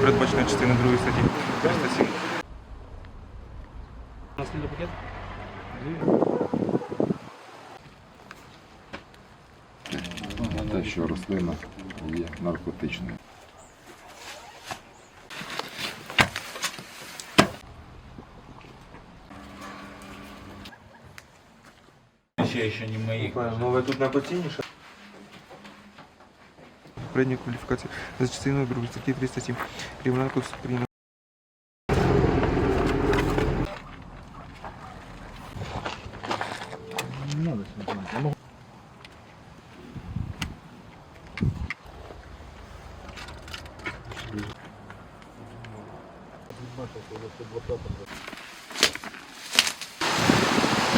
передбаченої частини 2 статті 307. Наслідний пакет? те, що рослина є наркотичною. Ще ще не моїх. Ну, тут найпоцінніше. Попередня кваліфікація за частиною 2 статті 307 Кримінального кодексу України.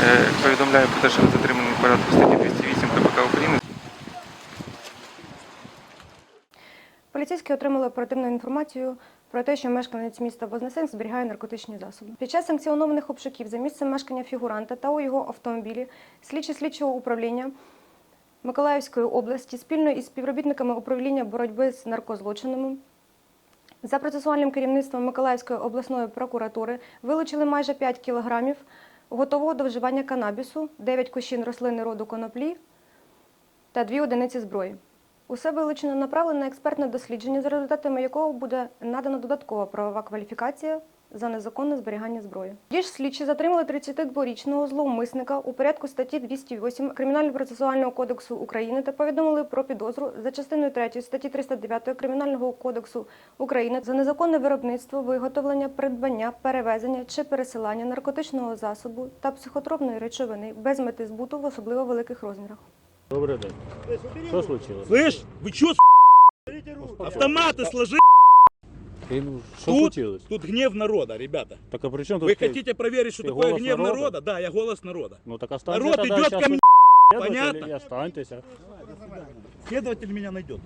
Е, Повідомляю про те, що ви затриманий в порядку статті 208 Поліцейські отримали оперативну інформацію про те, що мешканець міста Вознесенськ зберігає наркотичні засоби. Під час санкціонованих обшуків за місцем мешкання фігуранта та у його автомобілі слідчі слідчого управління Миколаївської області спільно із співробітниками управління боротьби з наркозлочинами за процесуальним керівництвом Миколаївської обласної прокуратури вилучили майже 5 кілограмів готового до вживання канабісу, 9 кущин рослини роду коноплі та 2 одиниці зброї. Усе вилучено направлено на експертне дослідження, за результатами якого буде надана додаткова правова кваліфікація за незаконне зберігання зброї. Ті ж слідчі затримали 32-річного зловмисника у порядку статті 208 Кримінально-процесуального кодексу України та повідомили про підозру за частиною 3 статті 309 Кримінального кодексу України за незаконне виробництво, виготовлення, придбання, перевезення чи пересилання наркотичного засобу та психотропної речовини без мети збуту в особливо великих розмірах. Добрий день. Що случилось? Слышь, вы чё, с***? Автоматы сложи. Ти, ну, що Тут, случилось? тут гнев народа, ребята. Так а при чому тут Вы ти? хотите проверить, что ты такое голос гнев народа? народа? Да, я голос народа. Ну так останьтеся Народ тоді идет щас ко мне, ви понятно? і останьтеся. Следователь меня найдет.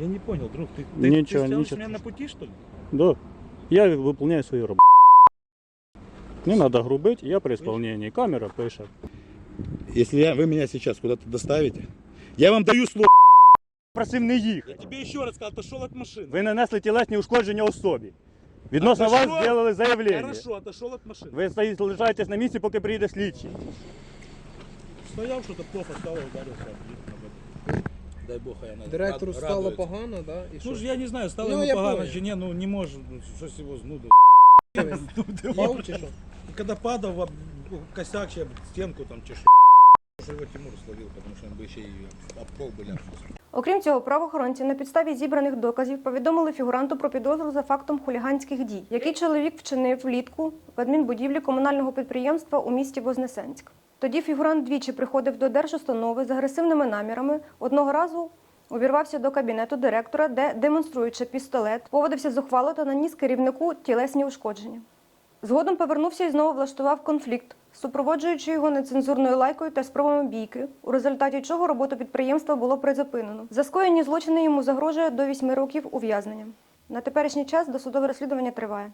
Я не понял, друг, ты, Ничего, ты, ты ставишь ничего. меня на пути, что ли? Да. Я выполняю свою роботу. Не надо грубить, я при исполнении. Камера пише. Если я, вы меня сейчас куда-то доставите, я вам даю слово. Просив не їхати. Я тебе еще раз сказал, отошел от машины. Ви нанесли тілесні ушкодження особі. Відносно Отошов? вас зробили заявлення. Хорошо, отошел от машины. Ви стоїте, лишаєтесь на місці, поки приїде слідчий. Стоял, что-то плохо стало, ударился. Дай бог, я на- Директору рад- стало радуется. погано, да? І Ну що? ж я не знаю, стало Ну, ему я погано понял. чи ні, ну не може, ну, щось його знудило. Їв чи що? Когда падал в об- косяк, ще об стенку там чи Його Тимур словив, тому що. Окрім цього, правоохоронці на підставі зібраних доказів повідомили фігуранту про підозру за фактом хуліганських дій, який чоловік вчинив влітку в адмінбудівлі комунального підприємства у місті Вознесенськ. Тоді фігурант двічі приходив до держустанови з агресивними намірами. Одного разу увірвався до кабінету директора, де, демонструючи пістолет, поводився зухвало та наніс керівнику тілесні ушкодження. Згодом повернувся і знову влаштував конфлікт, супроводжуючи його нецензурною лайкою та спробами бійки, у результаті чого роботу підприємства було призупинено. За скоєні злочини йому загрожує до 8 років ув'язнення. На теперішній час досудове розслідування триває.